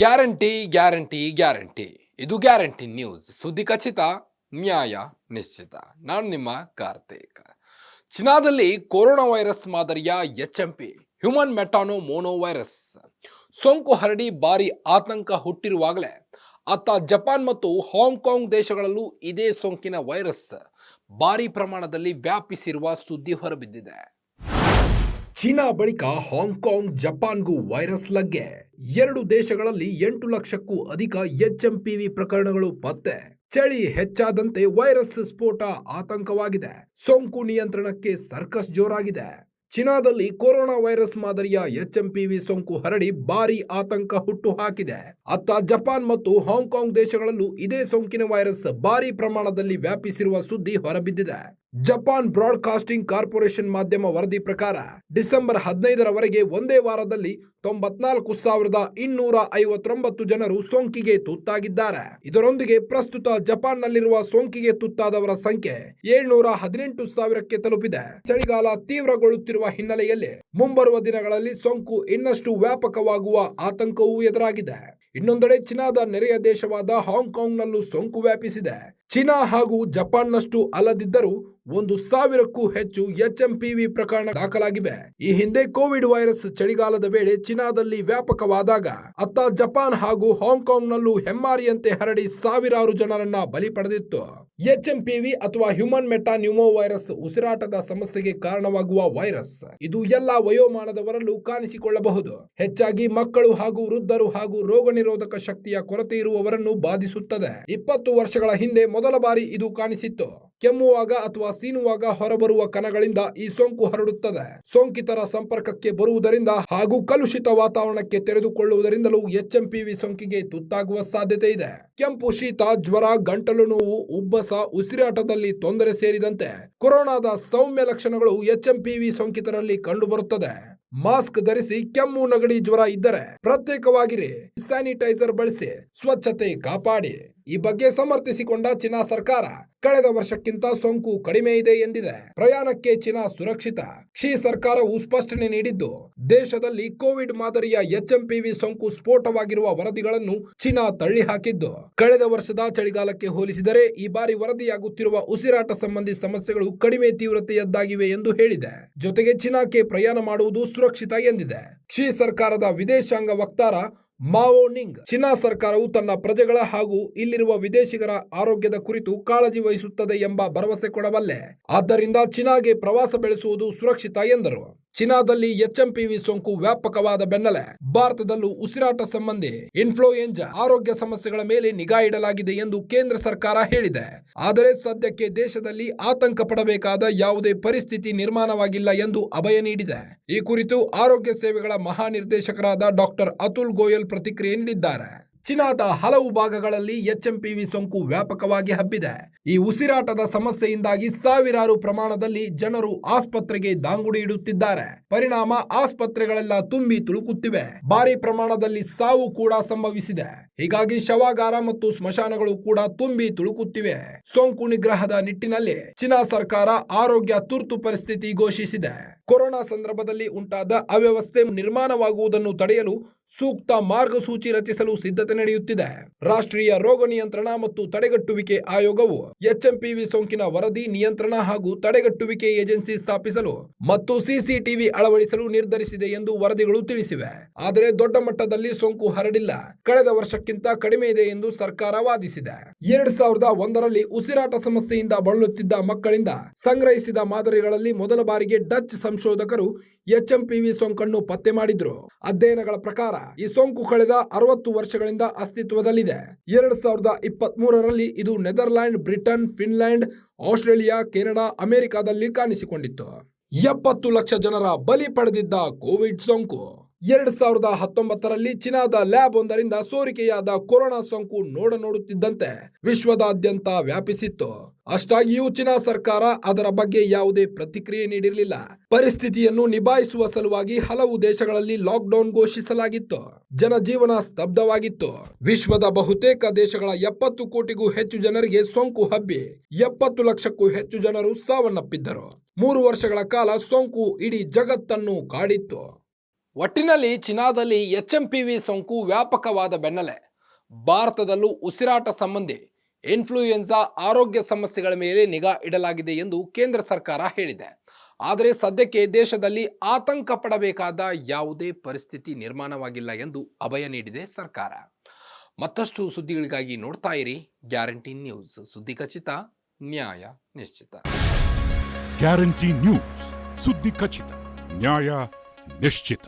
Guarantee guarantee guarantee. ಇದು guarantee news. ಸುದ್ದಿ ಖಚಿತ, ನ್ಯಾಯ ನಿಶ್ಚಿತ. ನಾನು ನಿಮ್ಮ ಕಾರ್ತಿಕ್. ಚೀನಾದಲ್ಲಿ ಕೊರೋನಾ ವೈರಸ್ ಮಾದರಿಯ H M P, human metapneumovirus ಸೋಂಕು ಹರಡಿ ಭಾರಿ ಆತಂಕ ಹುಟ್ಟಿರುವಾಗಲೇ ಅತ್ತ ಜಪಾನ್ ಮತ್ತು ಹಾಂಗ್ಕಾಂಗ್ ದೇಶಗಳಲ್ಲೂ ಇದೇ ಸೋಂಕಿನ ವೈರಸ್ ಭಾರಿ ಪ್ರಮಾಣದಲ್ಲಿ ವ್ಯಾಪಿಸಿರುವ ಸುದ್ದಿ ಹೊರಬಿದ್ದಿದೆ. ಚೀನಾ ಬಳಿಕ ಹಾಂಗ್ಕಾಂಗ್ ಜಪಾನ್ಗೂ ವೈರಸ್ ಲಗ್ಗೆ. ಎರಡು ದೇಶಗಳಲ್ಲಿ ಎಂಟು ಲಕ್ಷಕ್ಕೂ ಅಧಿಕ ಎಚ್ಎಂಪಿವಿ ಪ್ರಕರಣಗಳು ಪತ್ತೆ ಚಳಿ ಹೆಚ್ಚಾದಂತೆ ವೈರಸ್ ಸ್ಫೋಟ ಆತಂಕವಾಗಿದೆ. ಸೋಂಕು ನಿಯಂತ್ರಣಕ್ಕೆ ಸರ್ಕಸ್ ಜೋರಾಗಿದೆ. ಚೀನಾದಲ್ಲಿ ಕೊರೋನಾ ವೈರಸ್ ಮಾದರಿಯ ಎಚ್ಎಂಪಿವಿ ಸೋಂಕು ಹರಡಿ ಭಾರಿ ಆತಂಕ ಹುಟ್ಟು ಹಾಕಿದೆ ಅತ್ತ ಜಪಾನ್ ಮತ್ತು ಹಾಂಗ್ಕಾಂಗ್ ದೇಶಗಳಲ್ಲೂ ಇದೇ ಸೋಂಕಿನ ವೈರಸ್ ಭಾರಿ ಪ್ರಮಾಣದಲ್ಲಿ ವ್ಯಾಪಿಸಿರುವ ಸುದ್ದಿ ಹೊರಬಿದ್ದಿದೆ. ಜಪಾನ್ ಬ್ರಾಡ್ಕಾಸ್ಟಿಂಗ್ ಕಾರ್ಪೊರೇಷನ್ ಮಾಧ್ಯಮ ವರದಿ ಪ್ರಕಾರ ಡಿಸೆಂಬರ್ ಹದಿನೈದರವರೆಗೆ ಒಂದೇ ವಾರದಲ್ಲಿ ತೊಂಬತ್ನಾಲ್ಕು ಸಾವಿರದ ಇನ್ನೂರ ಐವತ್ತೊಂಬತ್ತು ಜನರು ಸೋಂಕಿಗೆ ತುತ್ತಾಗಿದ್ದಾರೆ. ಇದರೊಂದಿಗೆ ಪ್ರಸ್ತುತ ಜಪಾನ್ನಲ್ಲಿರುವ ಸೋಂಕಿಗೆ ತುತ್ತಾದವರ ಸಂಖ್ಯೆ ಏಳ್ನೂರ ಹದಿನೆಂಟು ಸಾವಿರಕ್ಕೆ ತಲುಪಿದೆ. ಚಳಿಗಾಲ ತೀವ್ರಗೊಳ್ಳುತ್ತಿರುವ ಹಿನ್ನೆಲೆಯಲ್ಲಿ ಮುಂಬರುವ ದಿನಗಳಲ್ಲಿ ಸೋಂಕು ಇನ್ನಷ್ಟು ವ್ಯಾಪಕವಾಗುವ ಆತಂಕವೂ ಎದುರಾಗಿದೆ. ಇನ್ನೊಂದೆಡೆ ಚೀನಾದ ನೆರೆಯ ದೇಶವಾದ ಹಾಂಗ್ಕಾಂಗ್ನಲ್ಲೂ ಸೋಂಕು ವ್ಯಾಪಿಸಿದೆ. ಚೀನಾ ಹಾಗೂ ಜಪಾನ್ನಷ್ಟು ಅಲ್ಲದಿದ್ದರೂ ಒಂದು ಸಾವಿರಕ್ಕೂ ಹೆಚ್ಚು ಎಚ್ ಎಚ್ಎಂಪಿವಿ ಪ್ರಕರಣ ದಾಖಲಾಗಿವೆ. ಈ ಹಿಂದೆ ಕೋವಿಡ್ ವೈರಸ್ ಚಳಿಗಾಲದ ವೇಳೆ ಚೀನಾದಲ್ಲಿ ವ್ಯಾಪಕವಾದಾಗ ಅತ್ತ ಜಪಾನ್ ಹಾಗೂ ಹಾಂಗ್ಕಾಂಗ್ನಲ್ಲೂ ಹೆಮ್ಮಾರಿಯಂತೆ ಹರಡಿ ಸಾವಿರಾರು ಜನರನ್ನ ಬಲಿ ಪಡೆದಿತ್ತು. ಎಚ್ ಎಚ್ಎಂಪಿವಿ ಅಥವಾ ಹ್ಯೂಮನ್ ಮೆಟಾ ನ್ಯೂಮೋ ವೈರಸ್ ಉಸಿರಾಟದ ಸಮಸ್ಯೆಗೆ ಕಾರಣವಾಗುವ ವೈರಸ್. ಇದು ಎಲ್ಲಾ ವಯೋಮಾನದವರಲ್ಲೂ ಕಾಣಿಸಿಕೊಳ್ಳಬಹುದು. ಹೆಚ್ಚಾಗಿ ಮಕ್ಕಳು ಹಾಗೂ ವೃದ್ಧರು ಹಾಗೂ ರೋಗ ನಿರೋಧಕ ಶಕ್ತಿಯ ಕೊರತೆ ಇರುವವರನ್ನು ಬಾಧಿಸುತ್ತದೆ. ಇಪ್ಪತ್ತು ವರ್ಷಗಳ ಹಿಂದೆ ಮೊದಲ ಬಾರಿ ಇದು ಕಾಣಿಸಿತ್ತು. ಕೆಮ್ಮುವಾಗ ಅಥವಾ ಸೀನುವಾಗ ಹೊರಬರುವ ಕಣಗಳಿಂದ ಈ ಸೋಂಕು ಹರಡುತ್ತದೆ. ಸೋಂಕಿತರ ಸಂಪರ್ಕಕ್ಕೆ ಬರುವುದರಿಂದ ಹಾಗೂ ಕಲುಷಿತ ವಾತಾವರಣಕ್ಕೆ ತೆರೆದುಕೊಳ್ಳುವುದರಿಂದಲೂ ಎಚ್ಎಂಪಿವಿ ಸೋಂಕಿಗೆ ತುತ್ತಾಗುವ ಸಾಧ್ಯತೆ ಇದೆ. ಕೆಂಪು ಶೀತ, ಜ್ವರ, ಗಂಟಲು ನೋವು, ಉಬ್ಬಸ, ಉಸಿರಾಟದಲ್ಲಿ ತೊಂದರೆ ಸೇರಿದಂತೆ ಕೊರೋನಾದ ಸೌಮ್ಯ ಲಕ್ಷಣಗಳು ಎಚ್ಎಂಪಿವಿ ಸೋಂಕಿತರಲ್ಲಿ ಕಂಡುಬರುತ್ತದೆ. ಮಾಸ್ಕ್ ಧರಿಸಿ ಕೆಮ್ಮು, ನಗಡಿ, ಜ್ವರ ಇದ್ದರೆ ಪ್ರತ್ಯೇಕವಾಗಿರಿ. ಸ್ಯಾನಿಟೈಸರ್ ಬಳಸಿ ಸ್ವಚ್ಛತೆ ಕಾಪಾಡಿ. ಈ ಬಗ್ಗೆ ಸಮರ್ಥಿಸಿಕೊಂಡ ಚೀನಾ ಸರ್ಕಾರ ಕಳೆದ ವರ್ಷಕ್ಕಿಂತ ಸೋಂಕು ಕಡಿಮೆ ಇದೆ ಎಂದಿದೆ. ಪ್ರಯಾಣಕ್ಕೆ ಚೀನಾ ಸುರಕ್ಷಿತ. ಕ್ಷಿ ಸರ್ಕಾರವು ಸ್ಪಷ್ಟನೆ ನೀಡಿದ್ದು, ದೇಶದಲ್ಲಿ ಕೋವಿಡ್ ಮಾದರಿಯ ಎಚ್ಎಂಪಿವಿ ಸೋಂಕು ಸ್ಫೋಟವಾಗಿರುವ ವರದಿಗಳನ್ನು ಚೀನಾ ತಳ್ಳಿ ಹಾಕಿದ್ದು ಕಳೆದ ವರ್ಷದ ಚಳಿಗಾಲಕ್ಕೆ ಹೋಲಿಸಿದರೆ ಈ ಬಾರಿ ವರದಿಯಾಗುತ್ತಿರುವ ಉಸಿರಾಟ ಸಂಬಂಧಿ ಸಮಸ್ಯೆಗಳು ಕಡಿಮೆ ತೀವ್ರತೆಯದ್ದಾಗಿವೆ ಎಂದು ಹೇಳಿದೆ. ಜೊತೆಗೆ ಚೀನಾಕ್ಕೆ ಪ್ರಯಾಣ ಮಾಡುವುದು ಸುರಕ್ಷಿತ ಎಂದಿದೆ. ಕ್ಷಿ ಸರ್ಕಾರದ ವಿದೇಶಾಂಗ ವಕ್ತಾರ ಮಾವೋ ನಿಂಗ್. ಚೀನಾ ಸರ್ಕಾರವು ತನ್ನ ಪ್ರಜೆಗಳ ಹಾಗೂ ಇಲ್ಲಿರುವ ವಿದೇಶಿಗರ ಆರೋಗ್ಯದ ಕುರಿತು ಕಾಳಜಿ ವಹಿಸುತ್ತದೆ ಎಂಬ ಭರವಸೆ ಕೊಡಬಲ್ಲೆ. ಆದ್ದರಿಂದ ಚೀನಾಗೆ ಪ್ರವಾಸ ಬೆಳೆಸುವುದು ಸುರಕ್ಷಿತ ಎಂದರು. ಚೀನಾದಲ್ಲಿ ಎಚ್ಎಂಪಿವಿ ಸೋಂಕು ವ್ಯಾಪಕವಾದ ಬೆನ್ನಲೆ ಭಾರತದಲ್ಲೂ ಉಸಿರಾಟ ಸಂಬಂಧಿ ಇನ್ಫ್ಲೂಯೆಂಜಾ ಆರೋಗ್ಯ ಸಮಸ್ಯೆಗಳ ಮೇಲೆ ನಿಗಾ ಇಡಲಾಗಿದೆ ಎಂದು ಕೇಂದ್ರ ಸರ್ಕಾರ ಹೇಳಿದೆ. ಆದರೆ ಸದ್ಯಕ್ಕೆ ದೇಶದಲ್ಲಿ ಆತಂಕ ಪಡಬೇಕಾದ ಯಾವುದೇ ಪರಿಸ್ಥಿತಿ ನಿರ್ಮಾಣವಾಗಿಲ್ಲ ಎಂದು ಅಭಯ ನೀಡಿದೆ. ಈ ಕುರಿತು ಆರೋಗ್ಯ ಸೇವೆಗಳ ಮಹಾನಿರ್ದೇಶಕರಾದ ಡಾಕ್ಟರ್ ಅತುಲ್ ಗೋಯಲ್ ಪ್ರತಿಕ್ರಿಯೆ ನೀಡಿದ್ದಾರೆ. ಚೀನಾದ ಹಲವು ಭಾಗಗಳಲ್ಲಿ ಎಚ್ಎಂಪಿವಿ ಸೋಂಕು ವ್ಯಾಪಕವಾಗಿ ಹಬ್ಬಿದೆ. ಈ ಉಸಿರಾಟದ ಸಮಸ್ಯೆಯಿಂದಾಗಿ ಸಾವಿರಾರು ಪ್ರಮಾಣದಲ್ಲಿ ಜನರು ಆಸ್ಪತ್ರೆಗೆ ದಾಂಗುಡಿ ಇಡುತ್ತಿದ್ದಾರೆ. ಪರಿಣಾಮ ಆಸ್ಪತ್ರೆಗಳೆಲ್ಲ ತುಂಬಿ ತುಳುಕುತ್ತಿವೆ. ಭಾರಿ ಪ್ರಮಾಣದಲ್ಲಿ ಸಾವು ಕೂಡ ಸಂಭವಿಸಿದೆ. ಹೀಗಾಗಿ ಶವಾಗಾರ ಮತ್ತು ಸ್ಮಶಾನಗಳು ಕೂಡ ತುಂಬಿ ತುಳುಕುತ್ತಿವೆ. ಸೋಂಕು ನಿಗ್ರಹದ ನಿಟ್ಟಿನಲ್ಲಿ ಚೀನಾ ಸರ್ಕಾರ ಆರೋಗ್ಯ ತುರ್ತು ಪರಿಸ್ಥಿತಿ ಘೋಷಿಸಿದೆ. ಕೊರೋನಾ ಸಂದರ್ಭದಲ್ಲಿ ಉಂಟಾದ ಅವ್ಯವಸ್ಥೆ ನಿರ್ಮಾಣವಾಗುವುದನ್ನು ತಡೆಯಲು ಸೂಕ್ತ ಮಾರ್ಗಸೂಚಿ ರಚಿಸಲು ಸಿದ್ಧತೆ ನಡೆಯುತ್ತಿದೆ. ರಾಷ್ಟ್ರೀಯ ರೋಗ ನಿಯಂತ್ರಣ ಮತ್ತು ತಡೆಗಟ್ಟುವಿಕೆ ಆಯೋಗವು ಎಚ್ಎಂಪಿವಿ ಸೋಂಕಿನ ವರದಿ ನಿಯಂತ್ರಣ ಹಾಗೂ ತಡೆಗಟ್ಟುವಿಕೆ ಏಜೆನ್ಸಿ ಸ್ಥಾಪಿಸಲು ಮತ್ತು ಸಿಸಿಟಿವಿ ಅಳವಡಿಸಲು ನಿರ್ಧರಿಸಿದೆ ಎಂದು ವರದಿಗಳು ತಿಳಿಸಿವೆ. ಆದರೆ ದೊಡ್ಡ ಮಟ್ಟದಲ್ಲಿ ಸೋಂಕು ಹರಡಿಲ್ಲ. ಕಳೆದ ವರ್ಷಕ್ಕಿಂತ ಕಡಿಮೆ ಇದೆ ಎಂದು ಸರ್ಕಾರ ವಾದಿಸಿದೆ. ಎರಡ್ ಸಾವಿರದ ಒಂದರಲ್ಲಿ ಉಸಿರಾಟ ಸಮಸ್ಯೆಯಿಂದ ಬಳಲುತ್ತಿದ್ದ ಮಕ್ಕಳಿಂದ ಸಂಗ್ರಹಿಸಿದ ಮಾದರಿಗಳಲ್ಲಿ ಮೊದಲ ಬಾರಿಗೆ ಡಚ್ ಸಂಶೋಧಕರು ಎಚ್ಎಂಪಿವಿ ಸೋಂಕನ್ನು ಪತ್ತೆ ಮಾಡಿದ್ರು. ಅಧ್ಯಯನಗಳ ಪ್ರಕಾರ ಈ ಸೋಂಕು ಕಳೆದ ಅರವತ್ತು ವರ್ಷಗಳಿಂದ ಅಸ್ತಿತ್ವದಲ್ಲಿದೆ. ಎರಡ್ ಸಾವಿರದ ಇಪ್ಪತ್ತ್ ಮೂರರಲ್ಲಿ ಇದು Netherland, Britain, Finland, Australia, Canada, ಅಮೆರಿಕಾದಲ್ಲಿ ಕಾಣಿಸಿಕೊಂಡಿತ್ತು. ಎಪ್ಪತ್ತು ಲಕ್ಷ ಜನರ ಬಲಿ ಪಡೆದಿದ್ದ ಕೋವಿಡ್ ಸೋಂಕು. ಎರಡ್ ಸಾವಿರದ ಹತ್ತೊಂಬತ್ತರಲ್ಲಿ ಚೀನಾದ ಲ್ಯಾಬ್ ಒಂದರಿಂದ ಸೋರಿಕೆಯಾದ ಕೊರೋನಾ ಸೋಂಕು ನೋಡ ನೋಡುತ್ತಿದ್ದಂತೆ ವಿಶ್ವದಾದ್ಯಂತ ವ್ಯಾಪಿಸಿತ್ತು. ಅಷ್ಟಾಗಿಯೂ ಚೀನಾ ಸರ್ಕಾರ ಅದರ ಬಗ್ಗೆ ಯಾವುದೇ ಪ್ರತಿಕ್ರಿಯೆ ನೀಡಿರಲಿಲ್ಲ. ಪರಿಸ್ಥಿತಿಯನ್ನು ನಿಭಾಯಿಸುವ ಸಲುವಾಗಿ ಹಲವು ದೇಶಗಳಲ್ಲಿ ಲಾಕ್ಡೌನ್ ಘೋಷಿಸಲಾಗಿತ್ತು. ಜನಜೀವನ ಸ್ತಬ್ಧವಾಗಿತ್ತು. ವಿಶ್ವದ ಬಹುತೇಕ ದೇಶಗಳ ಎಪ್ಪತ್ತು ಕೋಟಿಗೂ ಹೆಚ್ಚು ಜನರಿಗೆ ಸೋಂಕು ಹಬ್ಬಿ, ಎಪ್ಪತ್ತು ಲಕ್ಷಕ್ಕೂ ಹೆಚ್ಚು ಜನರು ಸಾವನ್ನಪ್ಪಿದ್ದರು. ಮೂರು ವರ್ಷಗಳ ಕಾಲ ಸೋಂಕು ಇಡೀ ಜಗತ್ತನ್ನು ಕಾಡಿತ್ತು. ಒಟ್ಟಿನಲ್ಲಿ ಚೀನಾದಲ್ಲಿ ಎಚ್ ಎಂ ಪಿ ವಿ ಸೋಂಕು ವ್ಯಾಪಕವಾದ ಬೆನ್ನಲ್ಲೇ ಭಾರತದಲ್ಲೂ ಉಸಿರಾಟ ಸಂಬಂಧಿ ಇನ್ಫ್ಲೂಯೆನ್ಸಾ ಆರೋಗ್ಯ ಸಮಸ್ಯೆಗಳ ಮೇಲೆ ನಿಗಾ ಇಡಲಾಗಿದೆ ಎಂದು ಕೇಂದ್ರ ಸರ್ಕಾರ ಹೇಳಿದೆ. ಆದರೆ ಸದ್ಯಕ್ಕೆ ದೇಶದಲ್ಲಿ ಆತಂಕ ಪಡಬೇಕಾದ ಯಾವುದೇ ಪರಿಸ್ಥಿತಿ ನಿರ್ಮಾಣವಾಗಿಲ್ಲ ಎಂದು ಅಭಯ ನೀಡಿದೆ ಸರ್ಕಾರ. ಮತ್ತಷ್ಟು ಸುದ್ದಿಗಳಿಗಾಗಿ ನೋಡ್ತಾ ಇರಿ ಗ್ಯಾರಂಟಿ ನ್ಯೂಸ್. ಸುದ್ದಿ ಖಚಿತ, ನ್ಯಾಯ ನಿಶ್ಚಿತ. Guarantee news. ಸುದ್ದಿ ಖಚಿತ, ನ್ಯಾಯ ನಿಶ್ಚಿತ.